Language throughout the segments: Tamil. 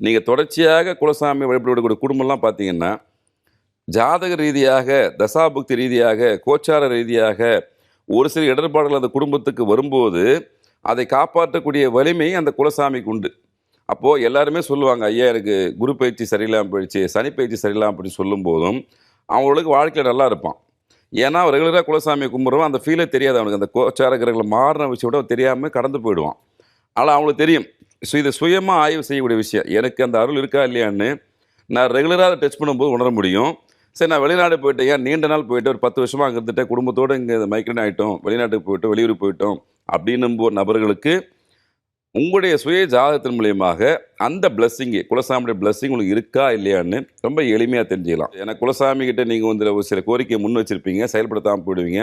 நீங்கள் தொடர்ச்சியாக குலசாமி வழிபடக்கூடிய குடும்பம்லாம் பார்த்தீங்கன்னா ஜாதக ரீதியாக தசாபுக்தி ரீதியாக கோச்சார ரீதியாக ஒரு சில இடர்பாடுகள் அந்த குடும்பத்துக்கு வரும்போது அதை காப்பாற்றக்கூடிய வலிமை அந்த குலசாமிக்கு உண்டு. அப்போது எல்லாருமே சொல்லுவாங்க ஐயா எனக்கு குரு பயிற்சி சரியில்லாமல் போயிடுச்சு சனி பயிற்சி சரியில்லாமல் போயிடுச்சு சொல்லும் போதும் அவங்களுக்கு வாழ்க்கையில் நல்லா இருப்பான். ஏன்னா அவன் ரெகுலராக குலசாமியை கும்பிட்றவன் அந்த ஃபீலே தெரியாது அவனுக்கு. அந்த கோச்சார கிரகங்கள் மாறின விஷயம் கூட தெரியாமல் கடந்து போயிடுவான். ஆனால் அவங்களுக்கு தெரியும். ஸோ இதை சுயமாக ஆய்வு செய்யக்கூடிய விஷயம். எனக்கு அந்த அருள் இருக்கா இல்லையான்னு நான் ரெகுலராக டச் பண்ணும்போது உணர முடியும். சரி நான் வெளிநாடு போயிட்டேன். ஏன் நீண்ட நாள் போயிட்டு ஒரு பத்து வருஷமாக அங்கே இருந்துட்டேன். குடும்பத்தோடு இங்கே மைக்ரேட் ஆகிட்டோம் வெளிநாட்டுக்கு போயிட்டோம் வெளியூர் போயிட்டோம் அப்படின்னும் நபர்களுக்கு உங்களுடைய சுய ஜாதகத்தின் மூலியமாக அந்த பிளஸ்ஸிங்கு குலசாமியுடைய பிளஸ்ஸிங் உங்களுக்கு இருக்கா இல்லையான்னு ரொம்ப எளிமையாக தெரிஞ்சுக்கலாம். ஏன்னா குலசாமி கிட்ட நீங்கள் வந்து ஒரு சில கோரிக்கையை முன் வச்சுருப்பீங்க. செயல்படுத்தாமல் போயிடுவீங்க.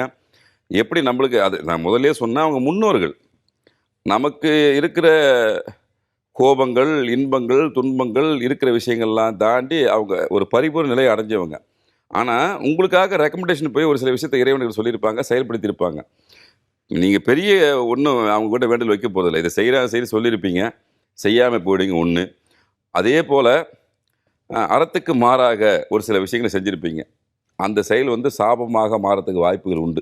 எப்படி நம்மளுக்கு அது நான் முதல்லயே சொன்னால் அவங்க முன்னோர்கள். நமக்கு இருக்கிற கோபங்கள் இன்பங்கள் துன்பங்கள் இருக்கிற விஷயங்கள்லாம் தாண்டி அவங்க ஒரு பரிபூர்ண நிலையை அடைஞ்சவங்க. ஆனால் உங்களுக்காக ரெக்கமெண்டேஷன் போய் ஒரு சில விஷயத்தை இறைவனுக்கு சொல்லியிருப்பாங்க செயல்படுத்தியிருப்பாங்க. நீங்கள் பெரிய ஒன்றும் அவங்க கூட வேண்டல் வைக்க போகிறதில்ல இதை செய்கிறாங்க செய்து சொல்லியிருப்பீங்க. செய்யாமல் போயிடுங்க ஒன்று அதே போல் அறத்துக்கு மாறாக ஒரு சில விஷயங்களை செஞ்சுருப்பீங்க. அந்த செயல் வந்து சாபமாக மாறத்துக்கு வாய்ப்புகள் உண்டு.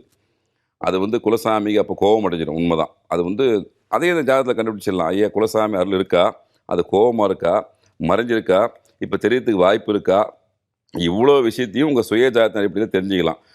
அது வந்து குலசாமிக்கு அப்போ கோபம் அடைஞ்சிடும் உண்மைதான். அது வந்து அதே இந்த ஜாதகத்தில் கண்டுபிடிச்சிடலாம். ஐயா குலசாமி அருள் இருக்கா? அது கோபமாக இருக்கா? மறைஞ்சிருக்கா? இப்போ தெரியறதுக்கு வாய்ப்பு இருக்கா? இவ்வளோ விஷயத்தையும் உங்கள் சுய ஜாதகத்தின் அடிப்படையில் தெரிஞ்சுக்கலாம்.